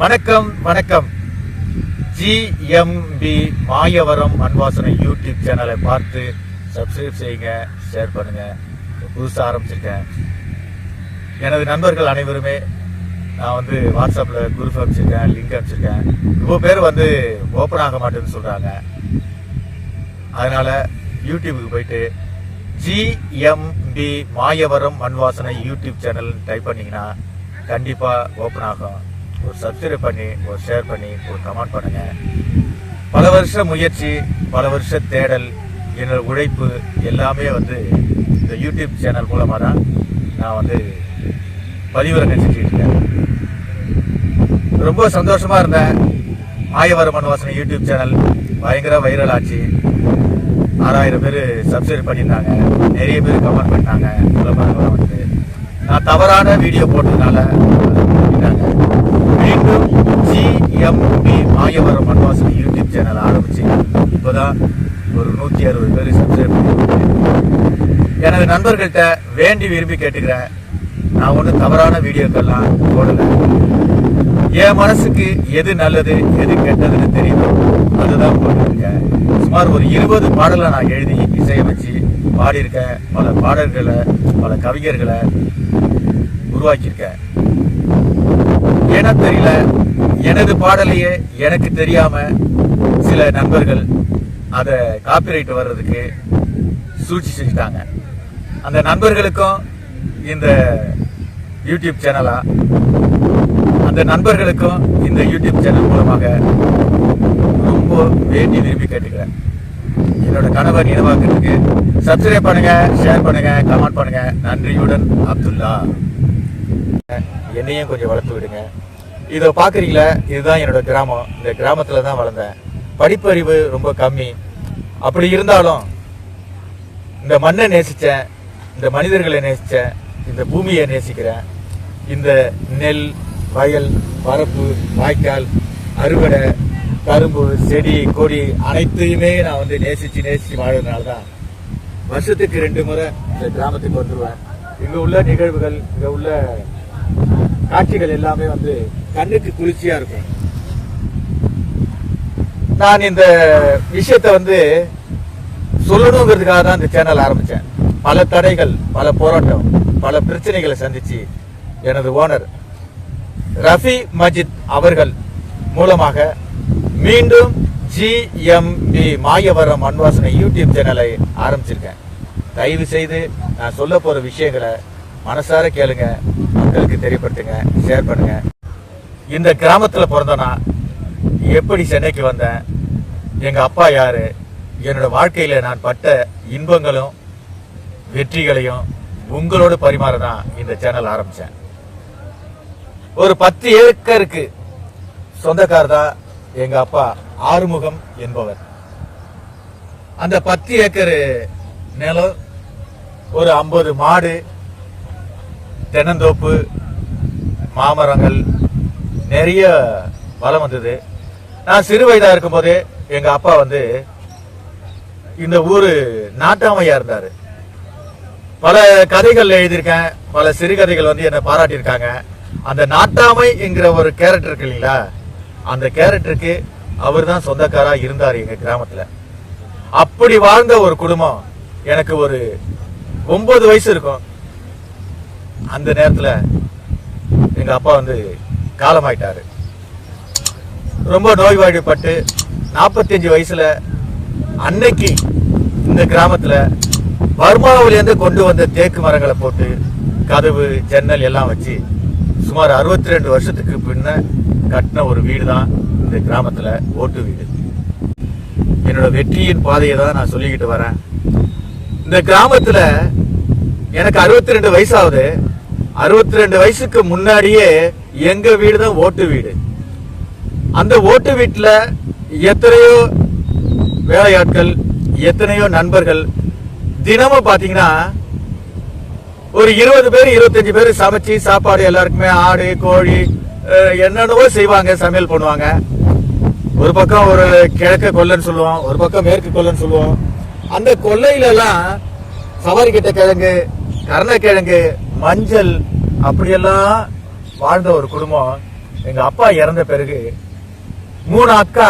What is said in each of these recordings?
வணக்கம் வணக்கம். GMP Mayavaram அன்வாசனை YouTube சேனலை பார்த்து சப்ஸ்கிரைப் செய்யுங்க ஷேர் பண்ணுங்க. புதுசாக ஆரம்பிச்சிருக்கேன். எனது நண்பர்கள் அனைவருமே நான் வந்து வாட்ஸ்அப்பில் குரூப் அனுப்பிச்சிருக்கேன் லிங்க் அனுப்பிச்சிருக்கேன் ரொம்ப பேர் வந்து ஓப்பன் ஆக மாட்டேன்னு சொல்கிறாங்க அதனால் யூடியூபுக்கு போயிட்டு GMP Mayavaram Manvasanai YouTube channel type பண்ணிங்கன்னா கண்டிப்பாக ஓப்பன் ஆகும். ஒரு சப்ஸ்கிரைப் பண்ணி ஒரு ஷேர் பண்ணி ஒரு கமெண்ட் பண்ணுங்க. பல வருஷ முயற்சி பல வருஷ தேடல் என்னோட உழைப்பு எல்லாமே வந்து இந்த யூடியூப் சேனல் மூலமாக தான் நான் வந்து பதிவிறக்கம் செஞ்சுருக்கேன் ரொம்ப சந்தோஷமாக இருந்தேன். மாயவரமன் வாசனை யூடியூப் சேனல் பயங்கர வைரல் ஆச்சு. ஆறாயிரம் பேர் சப்ஸ்கிரைப் பண்ணியிருந்தாங்க. நிறைய பேர் கமெண்ட் பண்ணாங்க மூலமாக வந்து நான் தவறான வீடியோ போட்டதுனால மீண்டும் GMP Mayavaram Manvasanai YouTube channel ஆரம்பிச்சு இப்போதான் ஒரு நூற்றி அறுபது பேர் சப்ஸ்கிரைப் எனது நண்பர்கள்ட்ட வேண்டி விரும்பி கேட்டுக்கிறேன். நான் ஒன்றும் தவறான வீடியோக்கெல்லாம் போடலை. என் மனசுக்கு எது நல்லது எது கெட்டதுன்னு தெரியும் அதுதான் போட்டிருக்கேன் சுமார் ஒரு இருபது பாடலை நான் எழுதி இசையமைச்சு பாடியிருக்கேன். பல பாடல்களை பல கவிஞர்களை உருவாக்கியிருக்கேன். ஏன்னா தெரியல எனது பாடலையே எனக்கு தெரியாம சில நண்பர்கள் அதை காப்பிரைட் வர்றதுக்கு சூழ்ச்சி செஞ்சுட்டாங்க. அந்த நண்பர்களுக்கும் இந்த யூடியூப் சேனலா அந்த நண்பர்களுக்கும் இந்த யூடியூப் சேனல் மூலமாக ரொம்ப வேண்டி விரும்பி கேட்டுக்கிறேன். என்னோட கணவர் நினைவாக்குறதுக்கு சப்ஸ்கிரைப் பண்ணுங்க ஷேர் பண்ணுங்க கமெண்ட் பண்ணுங்க. நன்றியுடன் அப்துல்லா. என்னையும் கொஞ்சம் வளர்த்து விடுங்க. இதை பார்க்குறீங்களா? இதுதான் என்னோட கிராமம். இந்த கிராமத்தில் தான் வளர்ந்தேன். படிப்பறிவு ரொம்ப கம்மி. அப்படி இருந்தாலும் இந்த மண்ணை நேசித்தேன் இந்த மனிதர்களை நேசித்தேன் இந்த பூமியை நேசிக்கிறேன். இந்த நெல் வயல் பரப்பு வாய்க்கால் அறுவடை கரும்பு செடி கொடி அனைத்தையுமே நான் வந்து நேசித்து நேசித்து வாழ்றதுனால தான் வருஷத்துக்கு ரெண்டு முறை இந்த கிராமத்துக்கு வந்துடுவேன் இங்கே உள்ள நிகழ்வுகள் இங்கே உள்ள காட்சிகள் எல்லாமே வந்து கண்ணுக்கு குளிர்ச்சியா இருக்கும். நான் இந்த விஷயத்தை வந்து சொல்லணுங்கிறதுக்காக தான் இந்த சேனல் ஆரம்பிச்சேன். பல தடைகள் பல போராட்டம் பல பிரச்சனைகளை சந்திச்சு எனது ஓனர் ரஃபி மஜித் அவர்கள் மூலமாக மீண்டும் ஜிஎம்பி மாயவரம் அன்வாசனை யூடியூப் சேனலை ஆரம்பிச்சிருக்கேன். தயவு செய்து நான் சொல்ல போற விஷயங்களை மனசார கேளுங்க மக்களுக்கு தெரியப்படுத்துங்க ஷேர் பண்ணுங்க. இந்த கிராமத்தில் பிறந்தனா எப்படி சென்னைக்கு வந்தேன்? எங்கள் அப்பா யார்? என்னோடய வாழ்க்கையில் நான் பட்ட இன்பங்களும் வெற்றிகளையும் உங்களோடு பரிமாற தான் இந்த சேனல் ஆரம்பித்தேன் ஒரு பத்து ஏக்கருக்கு சொந்தக்கார் தான் எங்கள் அப்பா ஆறுமுகம் என்பவர். அந்த பத்து ஏக்கர் நிலம் ஒரு ஐம்பது மாடு தென்னந்தோப்பு மாமரங்கள் நிறைய வளம் வந்தது. நான் சிறு வயதாக இருக்கும்போதே எங்கள் அப்பா வந்து இந்த ஊர் நாட்டாமையாக இருந்தார். பல கதைகள் எழுதியிருக்கேன். பல சிறுகதைகள் வந்து என்னை பாராட்டியிருக்காங்க. அந்த நாட்டாமை என்கிற ஒரு கேரக்டர் இருக்கு இல்லைங்களா? அந்த கேரக்டருக்கு அவர் தான் சொந்தக்காராக இருந்தார் எங்கள் கிராமத்தில். அப்படி வாழ்ந்த ஒரு குடும்பம் எனக்கு ஒரு ஒன்பது வயசு இருக்கும். அந்த நேரத்தில் எங்கள் அப்பா வந்து காலமாயிட்டார். ரொம்ப நோய்வாய்ப்பட்டு நாற்பத்தஞ்சு வயசில் அன்னைக்கு இந்த கிராமத்தில் பர்மாவிலேருந்து கொண்டு வந்த தேக்கு மரங்களை போட்டு கதவு ஜன்னல் எல்லாம் வச்சு சுமார் அறுபத்தி ரெண்டு வருஷத்துக்கு பின்ன கட்டின ஒரு வீடு தான் இந்த கிராமத்தில் ஓட்டு வீடு. என்னோட வெற்றியின் பாதையை தான் நான் சொல்லிக்கிட்டு வரேன். இந்த கிராமத்தில் எனக்கு அறுபத்தி ரெண்டு வயசாகுது. அறுபத்தி ரெண்டு வயசுக்கு முன்னாடியே எங்க வீடு தான் ஓட்டு வீடு. அந்த ஓட்டு வீட்டில் எத்தனையோ வேலையாட்கள் எத்தனையோ நண்பர்கள் தினமும் பார்த்தீங்கன்னா ஒரு இருபது பேர் இருபத்தஞ்சு பேர் சமைச்சு சாப்பாடு எல்லாருக்குமே ஆடு கோழி என்னென்னவோ செய்வாங்க சமையல் பண்ணுவாங்க. ஒரு பக்கம் ஒரு கிழக்க கொல்லைன்னு சொல்லுவோம் ஒரு பக்கம் மேற்கு கொல்லைன்னு சொல்லுவோம். அந்த கொல்லையிலலாம் சவாரி கிட்ட கிழங்கு கருணக்கிழங்கு மஞ்சள் அப்படியெல்லாம் வாழ்ந்த ஒரு குடும்பம். எங்க அப்பா இறந்த பிறகு மூணு அக்கா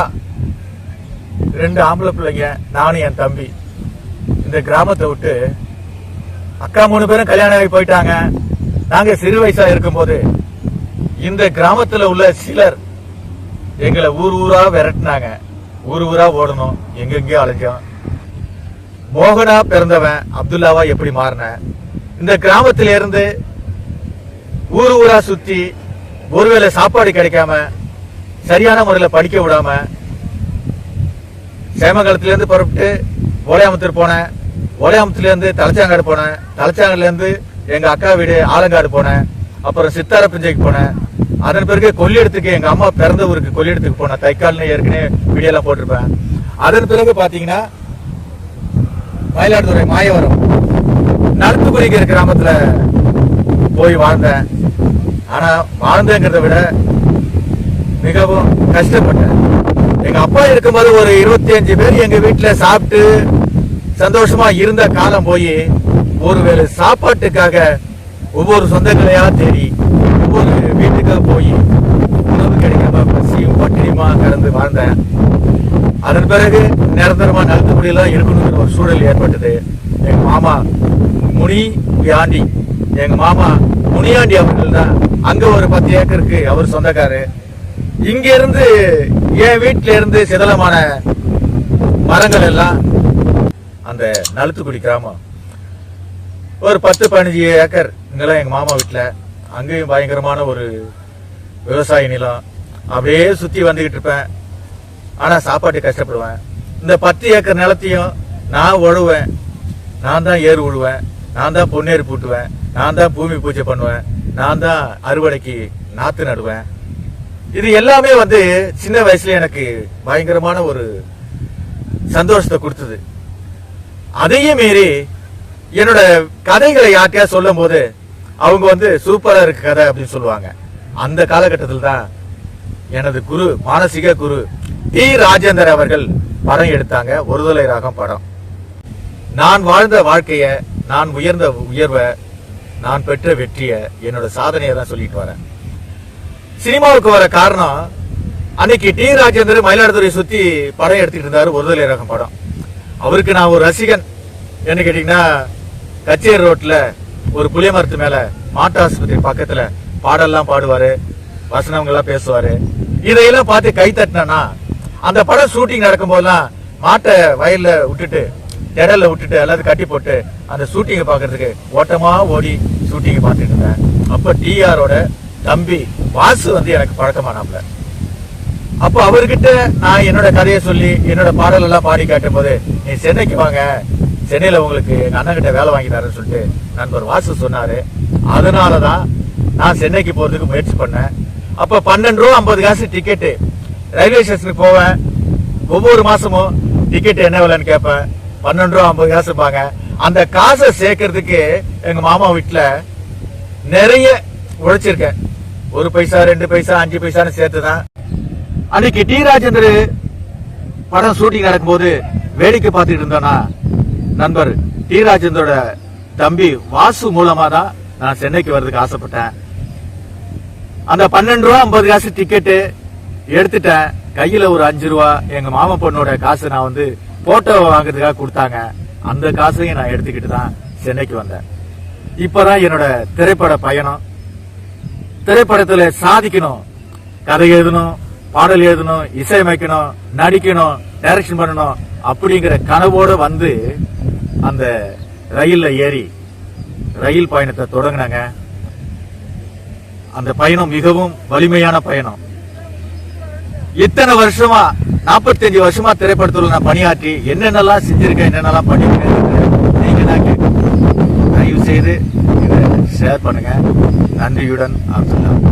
ரெண்டு ஆம்பளை பிள்ளைங்க நானும் என் தம்பி. இந்த கிராமத்தை விட்டு அக்கா மூணு பேரும் கல்யாணம் ஆகி போயிட்டாங்க. நாங்க சிறு வயசா இருக்கும்போது இந்த கிராமத்துல உள்ள சிலர் எங்களை ஊர் ஊரா விரட்டினாங்க. ஊர் ஊரா ஓடணும் எங்கெங்கயோ அலைஞ்சோம். மோகனா பிறந்தவன் அப்துல்லாவா எப்படி மாறினேன்? இந்த கிராமத்தில இருந்து ஊர் ஊரா சுத்தி ஒருவேளை சாப்பாடு கிடைக்காம சரியான முறையில படிக்க விடாம சேமங்கலத்துல இருந்து புறப்பட்டு ஓலையாமத்தூர் போனேன் ஓலையாமத்துல இருந்து தலைச்சாங்காடு போனேன் தலைச்சாங்கலேருந்து இருந்து எங்க அக்கா வீடு ஆலங்காடு போனேன் அப்புறம் சித்தார பிஞ்சைக்கு போனேன் அதன் பிறகு கொள்ளிடத்துக்கு எங்க அம்மா பிறந்த ஊருக்கு கொள்ளிடத்துக்கு போனேன் தைக்கால்னு ஏற்கனவே வீடியோ எல்லாம் போட்டிருப்பேன். அதன் பிறகு பாத்தீங்கன்னா மயிலாடுதுறை மாயவரம். நடுத்துக்குறிக்கிற கிராமத்துல போய் வாழ்ந்தேன். ஆனா வாழ்ந்தேங்கிறத விட மிகவும் கஷ்டப்பட்டேன். எங்க அப்பா இருக்கும்போது ஒரு இருபத்தி அஞ்சு பேர் எங்க வீட்டுல சாப்பிட்டு சந்தோஷமா இருந்த காலம் போய் ஒருவேளை சாப்பாட்டுக்காக ஒவ்வொரு சொந்தங்களையா தேடி ஒவ்வொரு வீட்டுக்காக போய் உணவு கிடைக்காம பசியும் பட்டினியுமா கடந்து வாழ்ந்தேன். அதன் பிறகு நிரந்தரமா நலத்துக்குடியெல்லாம் இருக்கணுங்கிற ஒரு சூழல் ஏற்பட்டது. எங்க மாமா முனி வியாண்டி எங்க மாமா முனியாண்டி அவர்கள் தான். அங்க ஒரு பத்து ஏக்கருக்கு அவர் சொந்தக்காரு. இங்க இருந்து என் வீட்டில இருந்து சிதலமான மரங்கள் எல்லாம் அந்த நலுத்துக்குடி கிராமம். ஒரு பத்து பதினஞ்சு ஏக்கர் இங்கெல்லாம் எங்க மாமா வீட்டில் அங்கேயும் பயங்கரமான ஒரு விவசாய நிலம். அப்படியே சுற்றி வந்துக்கிட்டு இருப்பேன். ஆனால் சாப்பாட்டு கஷ்டப்படுவேன். இந்த பத்து ஏக்கர் நிலத்தையும் நான் உழுவேன் நான் தான் ஏறு உழுவேன். நான் தான் பொன்னேறு பூட்டுவேன். நான் தான் பூமி பூஜை பண்ணுவேன். நான் தான் அறுவடைக்கு நாத்து நடுவேன். இது எல்லாமே வந்து சின்ன வயசுல எனக்கு பயங்கரமான ஒரு சந்தோஷத்தை கொடுத்தது. அதையும் மீறி என்னோட கதைகளை யார்கிட்டயா சொல்லும் போது அவங்க வந்து சூப்பரா இருக்கு கதை அப்படின்னு சொல்லுவாங்க. அந்த காலகட்டத்தில் தான் எனது குரு மானசீக குரு டி ராஜேந்தர் அவர்கள் படம் எடுத்தாங்க. ஒருதலை ராகம் படம். நான் வாழ்ந்த வாழ்க்கைய நான் உயர்ந்த உயர்வை நான் பெற்ற வெற்றியை என்னோட சாதனையை தான் சொல்லிட்டு வரேன். சினிமாவுக்கு வர காரணம் அன்னைக்கு டி. ராஜேந்தர் மயிலாடுதுறை சுத்தி படம் எடுத்துட்டு இருந்தார் ஒருதலை ரகம் படம். அவருக்கு நான் ஒரு ரசிகன். என்ன கேட்டீங்கன்னா கச்சேரி ரோட்டில் ஒரு புளிய மரத்து மேலே மாட்டு ஆஸ்பத்திரி பக்கத்தில் பாடல்லாம் பாடுவார் வசனங்கள்லாம் பேசுவார். இதையெல்லாம் பார்த்து கை தட்டினா அந்த படம் ஷூட்டிங் நடக்கும்போதெல்லாம் மாட்டை வயலில் விட்டுட்டு திடல்ல விட்டுட்டு எல்லாத்தையும் கட்டி போட்டு அந்த ஷூட்டிங்கை பார்க்கறதுக்கு ஓட்டமாக ஓடி ஷூட்டிங்கை பார்த்துட்டு இருந்தேன். அப்போ டிஆரோட தம்பி வாசு வந்து எனக்கு பழக்கமானாப்ல அப்போ அவர்கிட்ட நான் என்னோட கதையை சொல்லி என்னோட பாடல் எல்லாம் பாடி காட்டும் போது நீ சென்னைக்கு வாங்க. சென்னையில் உங்களுக்கு எங்கள் அண்ணன் கிட்ட வேலை வாங்கி தரேன்னு சொல்லிட்டு நண்பர் வாசு சொன்னார். அதனால தான் நான் சென்னைக்கு போகிறதுக்கு முயற்சி பண்ணேன். அப்போ பன்னெண்டு ரூபா ஐம்பது காசு டிக்கெட்டு ரயில்வே ஸ்டேஷனுக்கு போவேன். ஒவ்வொரு மாதமும் டிக்கெட் என்ன விலைன்னு கேட்பேன். பன்னெண்டு ரூபா ஐம்பது காசு அந்த காசை சேர்க்கறதுக்கு எங்க மாமா வீட்டுல நிறைய உழைச்சிருக்கேன். ஒரு பைசா ரெண்டு பைசா அஞ்சு பைசான்னு சேர்த்துதான். அன்னைக்கு டி ராஜேந்தர் படம் ஷூட்டிங் நடக்கும்போது வேடிக்கை பார்த்துட்டு இருந்தோம்னா நண்பர் டி ராஜேந்தரோட தம்பி வாசு மூலமா தான் நான் சென்னைக்கு வர்றதுக்கு ஆசைப்பட்டேன். அந்த பன்னெண்டு ரூபா ஐம்பது காசு டிக்கெட்டு எடுத்துட்டேன். கையில ஒரு அஞ்சு ரூபா எங்க மாமா பொண்ணோட காசு நான் வந்து போட்டோ வாங்குறதுக்காக கொடுத்தாங்க. அந்த காசையும் நான் எடுத்துக்கிட்டு தான் சென்னைக்கு வந்தேன். இப்பதான் என்னோட திரைப்பட பயணம். திரைப்படத்துல சாதிக்கணும். கதை எழுதணும் பாடல் எழுதணும் இசையமைக்கணும் நடிக்கணும் டைரக்ஷன் பண்ணணும் அப்படிங்கிற கனவோட வந்து அந்த ரயில்ல ஏறி ரயில் பயணத்தை தொடங்கினாங்க. அந்த பயணம் மிகவும் வலிமையான பயணம். இத்தனை வருஷமா 45 வருஷமா திரைப்படத்தில் நான் பணியாற்றி என்னென்னலாம் செஞ்சிருக்கேன் என்னென்னலாம் பண்ணியிருக்கேன் நீங்க தான் கேட்கணும். தயவு செய்து இதை ஷேர் பண்ணுங்க. நன்றியுடன் அப்படின்னு